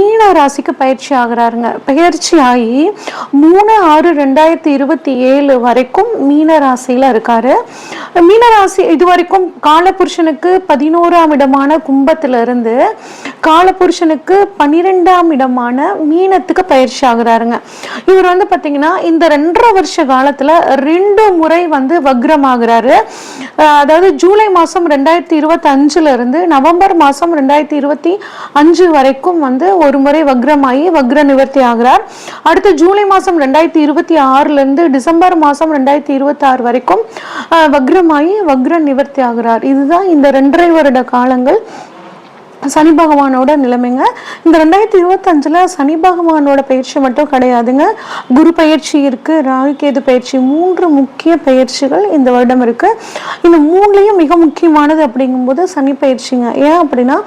மீன ராசிக்கு பயிற்சி ஆகிறாருங்க. பயிற்சி ஆகி மூணு ஆறு ரெண்டாயிரத்தி இருபத்தி ஏழு வரைக்கும் மீன ராசியில இருக்காரு. மீன ராசி இது வரைக்கும் காலபுருஷனுக்கு பதினோராம் இடமான கும்பத்திலிருந்து காலபுருஷனுக்கு பன்னிரெண்டாம் இடமான மீனத்துக்கு பயிற்சி ஆகுறாருங்க. இவர் வந்து பார்த்தீங்கன்னா இந்த ரெண்டரை வருஷ காலத்துல ரெண்டு முறை வந்து வக்ரம் அதாவது ஜூலை மாதம் ரெண்டாயிரத்தி இருபத்தஞ்சுல இருந்து நவம்பர் மாதம் ரெண்டாயிரத்தி இருபத்தி அஞ்சு வரைக்கும் வந்து ஒரு முறை வக்ரமாகி வக்ர நிவர்த்தி ஆகிறார். அடுத்து ஜூலை மாதம் ரெண்டாயிரத்தி இருபத்தி ஆறுல இருந்து டிசம்பர் மாதம் ரெண்டாயிரத்தி இருபத்தி ஆறு வரைக்கும் அஹ், வக்ரமாகி வக்ர நிவர்த்தி ஆகிறார். இதுதான் இந்த ரெண்டரை வருட காலங்கள். சனி பகவானோட நிலைமைங்க. இந்த ரெண்டாயிரத்தி இருபத்தஞ்சில் சனி பகவானோட பயிற்சி மட்டும் கிடையாதுங்க. குரு பயிற்சி இருக்குது ராகுகேது பயிற்சி மூன்று முக்கிய பயிற்சிகள் இந்த வருடம் இருக்குது இந்த மூணுலேயும் மிக முக்கியமானது அப்படிங்கும்போது சனி பயிற்சிங்க. ஏன் அப்படின்னா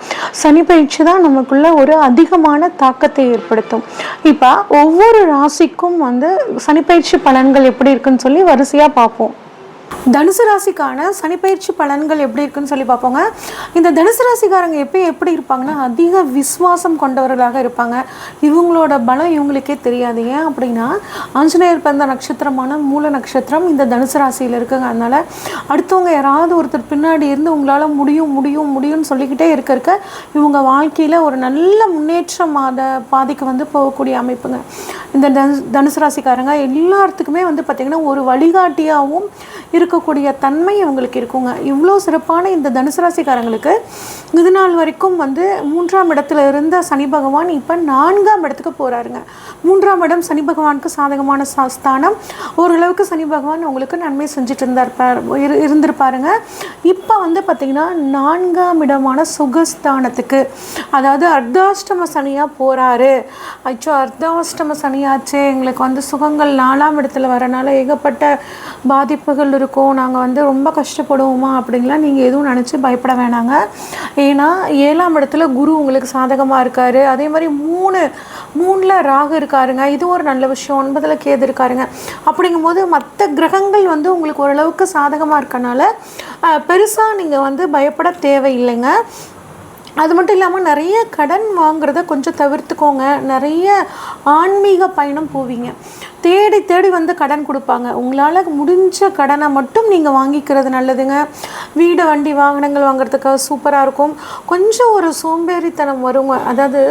சனி பயிற்சி தான் நமக்குள்ள ஒரு அதிகமான தாக்கத்தை ஏற்படுத்தும். இப்போ ஒவ்வொரு ராசிக்கும் வந்து சனி பயிற்சி பலன்கள் எப்படி இருக்குன்னு சொல்லி வரிசையாக பார்ப்போம். தனுசு ராசிக்கான சனிப்பயிற்சி பலன்கள் எப்படி இருக்குன்னு சொல்லி பார்ப்போங்க. இந்த தனுசு ராசிக்காரங்க எப்போ எப்படி இருப்பாங்கன்னா அதிக விசுவாசம் கொண்டவர்களாக இருப்பாங்க. இவங்களோட பலம் இவங்களுக்கே தெரியாது. ஏன் அப்படின்னா ஆஞ்சநேயர் பிறந்த நட்சத்திரமான மூல நட்சத்திரம் இந்த தனுசு ராசியில் இருக்குங்க. அதனால் அடுத்தவங்க யாராவது ஒருத்தர் பின்னாடி இருந்து உங்களால் முடியும் முடியும் முடியும்னு சொல்லிக்கிட்டே இருக்க இருக்க இவங்க வாழ்க்கையில் ஒரு நல்ல முன்னேற்றமான பாதைக்கு வந்து போகக்கூடிய அமைப்புங்க. இந்த தனுசு ராசிக்காரங்க எல்லாத்துக்குமே வந்து பார்த்திங்கன்னா ஒரு வழிகாட்டியாகவும் இருக்கக்கூடிய தன்மை அவங்களுக்கு இருக்குங்க. இவ்வளோ சிறப்பான இந்த தனுசு ராசிக்காரங்களுக்கு இது நாள் வரைக்கும் வந்து மூன்றாம் இடத்துல இருந்த சனி பகவான் இப்போ நான்காம் இடத்துக்கு போகிறாருங்க மூன்றாம் இடம் சனி பகவானுக்கு சாதகமான சா- ஸ்தானம். ஓரளவுக்கு சனி பகவான் உங்களுக்கு நன்மை செஞ்சுட்டு இருந்தார் இரு இருந்திருப்பாருங்க. இப்போ வந்து பார்த்திங்கன்னா நான்காம் இடமான சுகஸ்தானத்துக்கு அதாவது அர்த்தாஷ்டம சனியாக போகிறாரு அச்சோ அர்த்தாஷ்டம சனியாச்சே. எங்களுக்கு வந்து சுகங்கள் நாலாம் இடத்துல வரனால ஏகப்பட்ட பாதிப்புகள் இருக்கும். நாங்கள் வந்து ரொம்ப கஷ்டப்படுவோமா அப்படின்லாம் நீங்கள் எதுவும் நினச்சி பயப்பட வேணாங்க. ஏன்னா ஏழாம் இடத்துல குரு உங்களுக்கு சாதகமாக இருக்காரு. அதே மாதிரி மூணு மூணில் ராகு இருக்காருங்க. இது ஒரு நல்ல விஷயம். ஒன்பதில் கேது இருக்காருங்க. அப்படிங்கும்போது மற்ற கிரகங்கள் வந்து உங்களுக்கு ஓரளவுக்கு சாதகமாக இருக்கனால பெருசாக நீங்கள் வந்து பயப்பட தேவையில்லைங்க. அது மட்டும் இல்லாமல் நிறைய கடன் வாங்குறத கொஞ்சம் தவிர்த்துக்கோங்க. நிறைய ஆன்மீக பயணம் போவீங்க. தேடி தேடி வந்து கடன் கொடுப்பாங்க. உங்களால் முடிஞ்ச கடனை மட்டும் நீங்கள் வாங்கிக்கிறது நல்லதுங்க. வீடு வண்டி வாகனங்கள் வாங்குறதுக்கு சூப்பராக இருக்கும். கொஞ்சம் ஒரு சோம்பேறித்தனம் வருங்க. அதாவது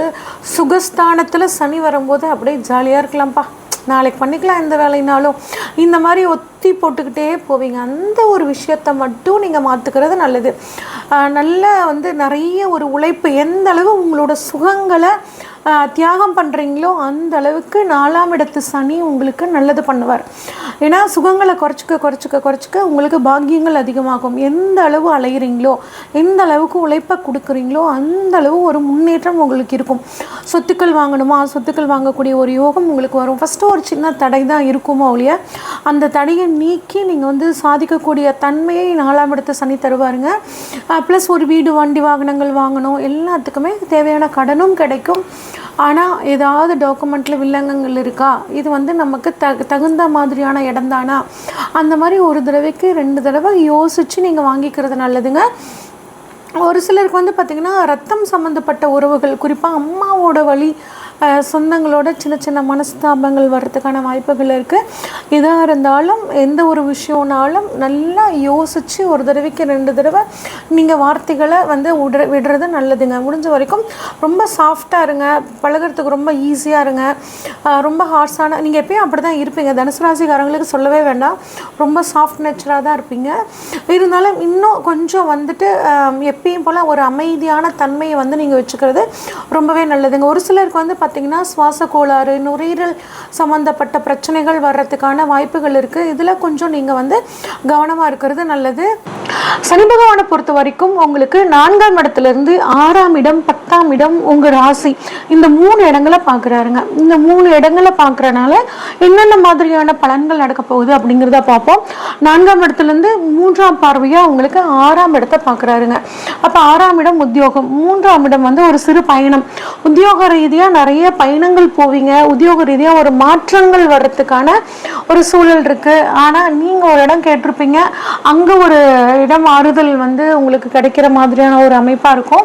சுகஸ்தானத்தில் சனி வரும்போது அப்படியே ஜாலியாக இருக்கலாம்ப்பா. நாளைக்கு பண்ணிக்கலாம் எந்த வேலைனாலும். இந்த மாதிரி ஒத்தி போட்டுக்கிட்டே போவீங்க. அந்த ஒரு விஷயத்த மட்டும் நீங்கள் மாற்றுக்கிறது நல்லது. நல்ல வந்து நிறைய ஒரு உழைப்பு எந்த அளவு உங்களோட சுகங்களை தியாகம் பண்ணுறீங்களோ அந்த அளவுக்கு நாலாம் இடத்து சனி உங்களுக்கு நல்லது பண்ணுவார். ஏன்னா சுகங்களை குறைச்சிக்க குறைச்சிக்க குறைச்சிக்க உங்களுக்கு பாக்கியங்கள் அதிகமாகும். எந்த அளவு அலைகிறீங்களோ எந்த அளவுக்கு உழைப்பை கொடுக்குறீங்களோ அந்த அளவு ஒரு முன்னேற்றம் உங்களுக்கு இருக்கும். சொத்துக்கள் வாங்கணுமா? சொத்துக்கள் வாங்கக்கூடிய ஒரு யோகம் உங்களுக்கு வரும். ஃபஸ்ட்டு ஒரு சின்ன தடை தான் இருக்குமோ ஒழிய அந்த தடையை நீக்கி நீங்கள் வந்து சாதிக்கக்கூடிய தன்மையை நாலாம் இடத்து சனி தருவாருங்க. ப்ளஸ் ஒரு வீடு வண்டி வாகனங்கள் வாங்கணும். எல்லாத்துக்குமே தேவையான கடனும் கிடைக்கும். ஆனால் ஏதாவது டாக்குமெண்ட்டில் வில்லங்கங்கள் இருக்கா? இது வந்து நமக்கு த தகுந்த மாதிரியான இடம் தானா? அந்த மாதிரி ஒரு தடவைக்கு ரெண்டு தடவை யோசித்து நீங்கள் வாங்கிக்கிறது நல்லதுங்க. ஒரு சிலருக்கு வந்து பார்த்திங்கன்னா ரத்தம் சம்மந்தப்பட்ட உறவுகள் குறிப்பாக அம்மாவோட வழி சொந்தங்களோட சின்ன சின்ன மனஸ்தாபங்கள் வர்றதுக்கான வாய்ப்புகள் இருக்குது இதாக இருந்தாலும் எந்த ஒரு விஷயம்னாலும் நல்லா யோசித்து ஒரு தடவைக்கு ரெண்டு தடவை நீங்கள் வார்த்தைகளை வந்து விடுற விடுறது நல்லதுங்க. முடிஞ்ச வரைக்கும் ரொம்ப சாஃப்டாக இருங்க. பழகுறதுக்கு ரொம்ப ஈஸியாக இருங்க. ரொம்ப ஹார்ஷான நீங்கள் எப்பயும் அப்படி தான் இருப்பீங்க. தனுசு ராசிக்காரங்களுக்கு சொல்லவே வேண்டாம். ரொம்ப சாஃப்ட் நேச்சராக தான் இருப்பீங்க. இருந்தாலும் இன்னும் கொஞ்சம் வந்துட்டு எப்பயும் போல் ஒரு அமைதியான தன்மையை வந்து நீங்கள் வச்சுக்கிறது ரொம்பவே நல்லதுங்க. ஒரு சிலருக்கு வந்து பார்த்திங்கன்னா சுவாச கோளாறு நுரையீரல் சம்மந்தப்பட்ட பிரச்சனைகள் வர்றதுக்கான வாய்ப்புகள் இருக்குது இதில் கொஞ்சம் நீங்கள் வந்து கவனமாக இருக்கிறது நல்லது. சனி பகவானை பொறுத்த வரைக்கும் உங்களுக்கு நான்காம் இடத்துலேருந்து ஆறாம் இடம் பத்தாம் இடம் உங்கள் ராசி. இந்த மூணு இடங்களை பார்க்குறாருங்க இந்த மூணு இடங்களை பார்க்குறனால என்னென்ன மாதிரியான பலன்கள் நடக்க போகுது அப்படிங்கிறத பார்ப்போம். நான்காம் இடத்துலேருந்து மூன்றாம் பார்வையாக உங்களுக்கு ஆறாம் இடத்தை பார்க்குறாருங்க அப்போ ஆறாம் இடம் உத்தியோகம் மூன்றாம் இடம் வந்து ஒரு சிறு பயணம். உத்தியோக ரீதியாக நிறைய நிறைய பயணங்கள் போவீங்க. உத்தியோக ரீதியாக ஒரு மாற்றங்கள் வர்றதுக்கான ஒரு சூழல் இருக்குது ஆனால் நீங்கள் ஒரு இடம் கேட்டிருப்பீங்க. அங்கே ஒரு இடம் ஆறுதல் வந்து உங்களுக்கு கிடைக்கிற மாதிரியான ஒரு அமைப்பாக இருக்கும்.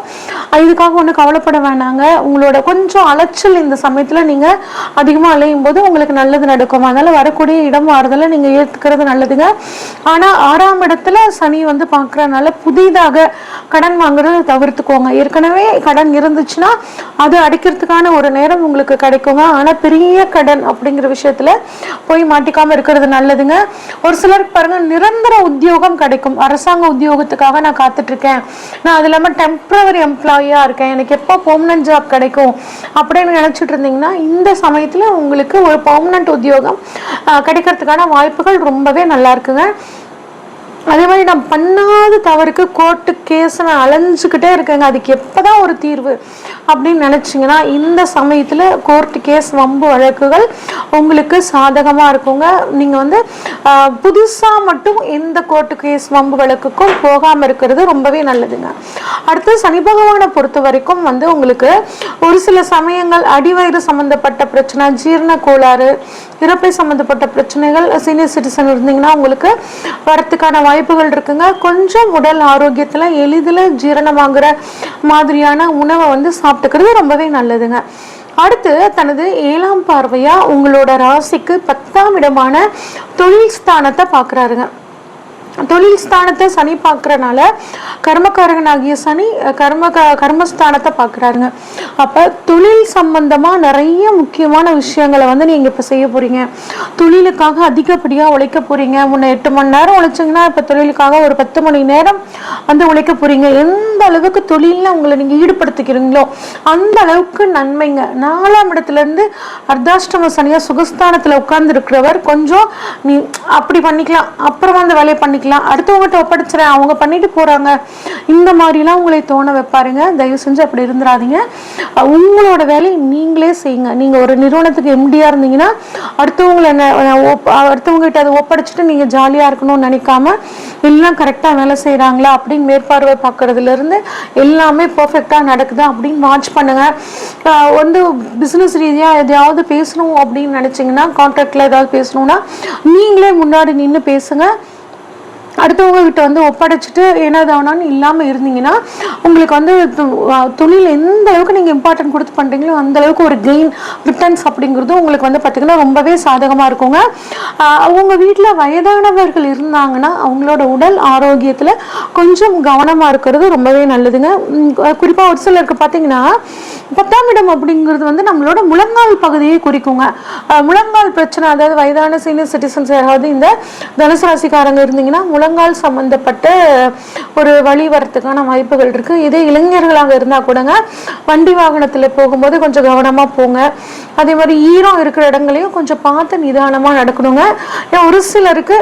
இதுக்காக ஒன்றும் கவலைப்பட வேணாங்க. உங்களோட கொஞ்சம் அலைச்சல் இந்த சமயத்தில் நீங்கள் அதிகமாக அலையும் போது உங்களுக்கு நல்லது நடக்கும். அதனால் வரக்கூடிய இடம் ஆறுதலை நீங்கள் ஏற்றுக்கிறது நல்லதுங்க. ஆனால் ஆறாம் இடத்துல சனி வந்து பார்க்குறதுனால புதிதாக கடன் வாங்குறத தவிர்த்துக்கோங்க. ஏற்கனவே கடன் இருந்துச்சுன்னா அது அடைக்கிறதுக்கான ஒரு நேரம் உங்களுக்கு கிடைக்குங்க. ஆனால் பெரிய கடன் அப்படிங்கிற விஷயத்தில் போய் மாட்டிக்காமல் இருக்கிறது நல்லதுங்க. ஒரு சிலருக்கு பாருங்கள் நிரந்தர உத்தியோகம் கிடைக்கும். அரசாங்க உத்தியோகத்துக்காக நான் காத்துட்ருக்கேன். நான் அது இல்லாமல் டெம்ப்ரவரி எம்ப்ளாயியாக இருக்கேன். எனக்கு எப்போ பெர்மனன்ட் ஜாப் கிடைக்கும் அப்படின்னு நினச்சிட்டு இருந்தீங்கன்னா இந்த சமயத்தில் உங்களுக்கு ஒரு பெர்மனன்ட் உத்தியோகம் கிடைக்கிறதுக்கான வாய்ப்புகள் ரொம்பவே நல்லா இருக்குங்க. அதே மாதிரி நான் பண்ணாத தவறுக்கு கோர்ட்டு கேஸ் நான் அலைஞ்சுக்கிட்டே இருக்கேங்க. அதுக்கு எப்போ தான் ஒரு தீர்வு அப்படின்னு நினச்சிங்கன்னா இந்த சமயத்தில் கோர்ட்டு கேஸ் வம்பு வழக்குகள் உங்களுக்கு சாதகமாக இருக்குங்க. நீங்கள் வந்து புதுசாக மட்டும் எந்த கோர்ட்டு கேஸ் வம்பு வழக்குக்கும் போகாமல் இருக்கிறது ரொம்பவே நல்லதுங்க. அடுத்து சனி பகவானை பொறுத்த வரைக்கும் வந்து உங்களுக்கு ஒரு சில சமயங்கள் அடிவயிறு சம்மந்தப்பட்ட பிரச்சனை ஜீரண கோளாறு இறப்பை சம்மந்தப்பட்ட பிரச்சனைகள் சீனியர் சிட்டிசன் இருந்தீங்கன்னா உங்களுக்கு வரத்துக்கான வாய்ப்புகள் இருக்குங்க. கொஞ்சம் உடல் ஆரோக்கியத்தில் எளிதில் ஜீரணமாகிற மாதிரியான உணவை வந்து சாப்பிட்டுக்கிறது ரொம்பவே நல்லதுங்க. அடுத்து தனது ஏழாம் பார்வையாக உங்களோட ராசிக்கு பத்தாம் இடமான தொழில் ஸ்தானத்தை பார்க்குறாருங்க. தொழில் ஸ்தானத்தை சனி பார்க்கறனால கர்மக்காரகனாகிய சனி கர்ம கர்மஸ்தானத்தை பார்க்குறாருங்க. அப்போ தொழில் சம்பந்தமாக நிறைய முக்கியமான விஷயங்களை வந்து நீங்கள் இப்போ செய்ய போகிறீங்க தொழிலுக்காக அதிகப்படியாக உழைக்க போகிறீங்க முன்ன எட்டு மணி நேரம் உழைச்சிங்கன்னா இப்போ தொழிலுக்காக ஒரு பத்து மணி நேரம் வந்து உழைக்க போகிறீங்க எந்த அளவுக்கு தொழிலில் உங்களை நீங்கள் ஈடுபடுத்திக்கிறீங்களோ அந்த அளவுக்கு நன்மைங்க. நாலாம் இடத்துலேருந்து அர்த்தாஷ்டம சனியாக சுகஸ்தானத்தில் உட்கார்ந்து கொஞ்சம் நீ அப்படி பண்ணிக்கலாம். அப்புறமா அந்த வேலையை பண்ணிக்கலாம். அடுத்தவங்ககிட்ட ஒப்படைச்சிடறேன் அவங்க பண்ணிட்டு போகிறாங்க இந்த மாதிரிலாம் உங்களை தோண வைப்பாருங்க. தயவு செஞ்சு அப்படி இருந்துடாதீங்க உங்களோட வேலையை நீங்களே செய்யுங்க. நீங்கள் ஒரு நிறுவனத்துக்கு எம்டியாக இருந்தீங்கன்னா அடுத்தவங்களை என்ன அடுத்தவங்ககிட்ட அதை ஒப்படைச்சிட்டு நீங்கள் ஜாலியாக இருக்கணும்னு நினைக்காம எல்லாம் கரெக்டாக வேலை செய்கிறாங்களா அப்படின்னு மேற்பார்வை பார்க்குறதுலேருந்து எல்லாமே பர்ஃபெக்டாக நடக்குது அப்படின்னு வாட்ச் பண்ணுங்கள் வந்து பிஸ்னஸ் ரீதியாக எதையாவது பேசணும் அப்படின்னு நினச்சிங்கன்னா கான்ட்ராக்டில் ஏதாவது பேசணும்னா நீங்களே முன்னாடி நின்று பேசுங்கள் அடுத்தவங்க கிட்ட வந்து ஒப்படைச்சிட்டு ஏனாதானான்னு இல்லாமல் இருந்தீங்கன்னா உங்களுக்கு வந்து தொழில் எந்த அளவுக்கு நீங்கள் இம்பார்ட்டன்ட் கொடுத்து பண்ணுறீங்களோ அந்த அளவுக்கு ஒரு கெயின் ரிட்டர்ன்ஸ் அப்படிங்கிறது உங்களுக்கு வந்து பார்த்திங்கன்னா ரொம்பவே சாதகமாக இருக்குங்க. அவங்க வீட்டில் வயதானவர்கள் இருந்தாங்கன்னா அவங்களோட உடல் ஆரோக்கியத்தில் கொஞ்சம் கவனமாக இருக்கிறது ரொம்பவே நல்லதுங்க. குறிப்பாக ஒரு சிலருக்கு பார்த்தீங்கன்னா பத்தாம் இடம் அப்படிங்கிறது வந்து நம்மளோட முழங்கால் பகுதியை குறிக்குங்க. முழங்கால் பிரச்சனை அதாவது வயதான சீனியர் சிட்டிசன்ஸ் யாராவது இந்த தனுசு ராசிக்காரங்க இருந்தீங்கன்னா முழங்கால் சம்மந்தப்பட்ட ஒரு வழி வரத்துக்கான வாய்ப்புகள் இருக்கு. இதே இளைஞர்களாக இருந்தால் கூடங்க வண்டி வாகனத்தில் போகும்போது கொஞ்சம் கவனமாக போங்க. அதே மாதிரி ஈரம் இருக்கிற இடங்களையும் கொஞ்சம் பார்த்து நிதானமாக நடக்கணுங்க. ஏன்னா ஒரு சிலருக்கு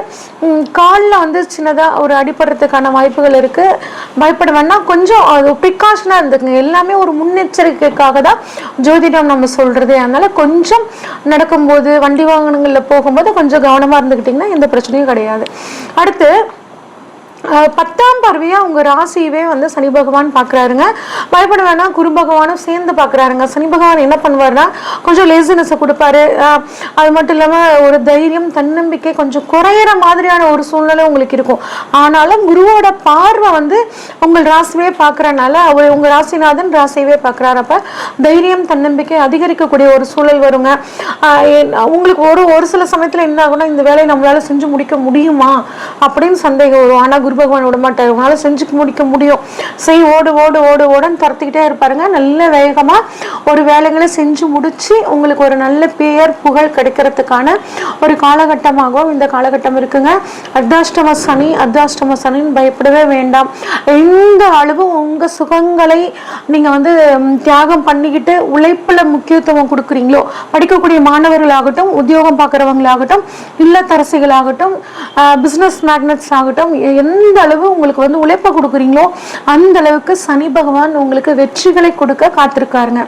காலில் வந்து சின்னதாக ஒரு அடிபடுறதுக்கான வாய்ப்புகள் இருக்கு. பயப்பட வேணா கொஞ்சம் அது ப்ரிகாஷனாக இருந்துக்குங்க. எல்லாமே ஒரு முன்னெச்சரிக்கை அதுக்காக தான் ஜோதிடம் நம்ம சொல்றது. அதனால கொஞ்சம் நடக்கும்போது வண்டி வாகனங்களில் போகும்போது கொஞ்சம் கவனமாக இருந்துக்கிட்டிங்கன்னா எந்த பிரச்சனையும் கிடையாது. அடுத்து பத்தாம் பார்வையாக உங்கள் ராசியவே வந்து சனி பகவான் பார்க்குறாருங்க பயப்பட வேணாம் குரு பகவானும் சேர்ந்து பார்க்குறாருங்க சனி பகவான் என்ன பண்ணுவாருன்னா கொஞ்சம் லேசினஸை கொடுப்பாரு. அது மட்டும் இல்லாமல் ஒரு தைரியம் தன்னம்பிக்கை கொஞ்சம் குறையிற மாதிரியான ஒரு சூழ்நிலை உங்களுக்கு இருக்கும். ஆனாலும் குருவோட பார்வை வந்து உங்கள் ராசியே பார்க்குறனால அவர் உங்கள் ராசிநாதன் ராசியவே பார்க்குறாரு அப்போ தைரியம் தன்னம்பிக்கை அதிகரிக்கக்கூடிய ஒரு சூழல் வருங்க. உங்களுக்கு ஒரு ஒரு சில சமயத்தில் என்ன ஆகும்னா இந்த வேலையை நம்மளால செஞ்சு முடிக்க முடியுமா? அப்படின்னு சந்தேகம் வரும். ஆனால் குரு பகவான் விட மாட்டார் உங்களால் செஞ்சு முடிக்க முடியும். செய் ஓடு ஓடு ஓடு ஓடுன்னு பறத்துக்கிட்டே இருப்பாருங்க. நல்ல வேகமாக ஒரு வேலைகளை செஞ்சு முடிச்சு உங்களுக்கு ஒரு நல்ல பெயர் புகழ் கிடைக்கிறதுக்கான ஒரு காலகட்டமாகவும் இந்த காலகட்டம் இருக்குங்க. அர்த்தாஷ்டம சனி அர்த்தாஷ்டம சனின்னு பயப்படவே வேண்டாம். எந்த அளவு உங்கள் சுகங்களை நீங்கள் வந்து தியாகம் பண்ணிக்கிட்டு உழைப்பில் முக்கியத்துவம் கொடுக்குறீங்களோ படிக்கக்கூடிய மாணவர்களாகட்டும் உத்தியோகம் பார்க்குறவங்களாகட்டும் இல்லத்தரசிகளாகட்டும் பிஸ்னஸ் மேக்னட்ஸ் ஆகட்டும் எந்த அளவு உங்களுக்கு வந்து உழைப்பை கொடுக்குறீங்களோ அந்த அளவுக்கு சனி பகவான் உங்களுக்கு வெற்றிகளை கொடுக்க காத்திருக்காருங்க.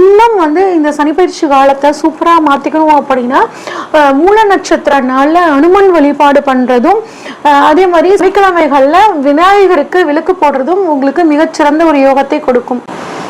இன்னும் வந்து இந்த சனிப்பயிற்சி காலத்தை சூப்பராக மாற்றிக்கணும் அப்படின்னா மூல நட்சத்திர நாளில் அனுமன் வழிபாடு பண்ணுறதும் அதே மாதிரி சனிக்கிழமைகளில் விநாயகருக்கு விளக்கு போடுறதும் உங்களுக்கு சிறந்த ஒரு யோகத்தை கொடுக்கும்.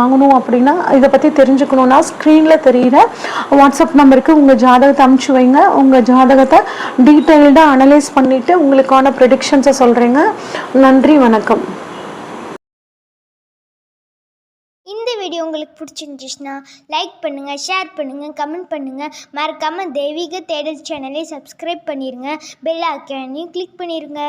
வாங்கணும் அப்படின்னா இதை பற்றி தெரிஞ்சுக்கணுன்னா ஸ்க்ரீனில் தெரிகிற வாட்ஸ்அப் நம்பருக்கு உங்கள் ஜாதகத்தை அமுச்சு வைங்க. உங்கள் ஜாதகத்தை டீட்டெயில்டாக அனலைஸ் பண்ணிவிட்டு உங்களுக்கான ப்ரெடிக்ஷன்ஸை சொல்கிறேங்க நன்றி வணக்கம். இந்த வீடியோ உங்களுக்கு பிடிச்சிருந்துச்சுன்னா லைக் பண்ணுங்கள் ஷேர் பண்ணுங்கள் கமெண்ட் பண்ணுங்கள் மறக்காமல் தெய்வீக தேடல் சேனலை சப்ஸ்கிரைப் பண்ணிடுங்க பெல் ஐக்கானையும் கிளிக் பண்ணிடுங்க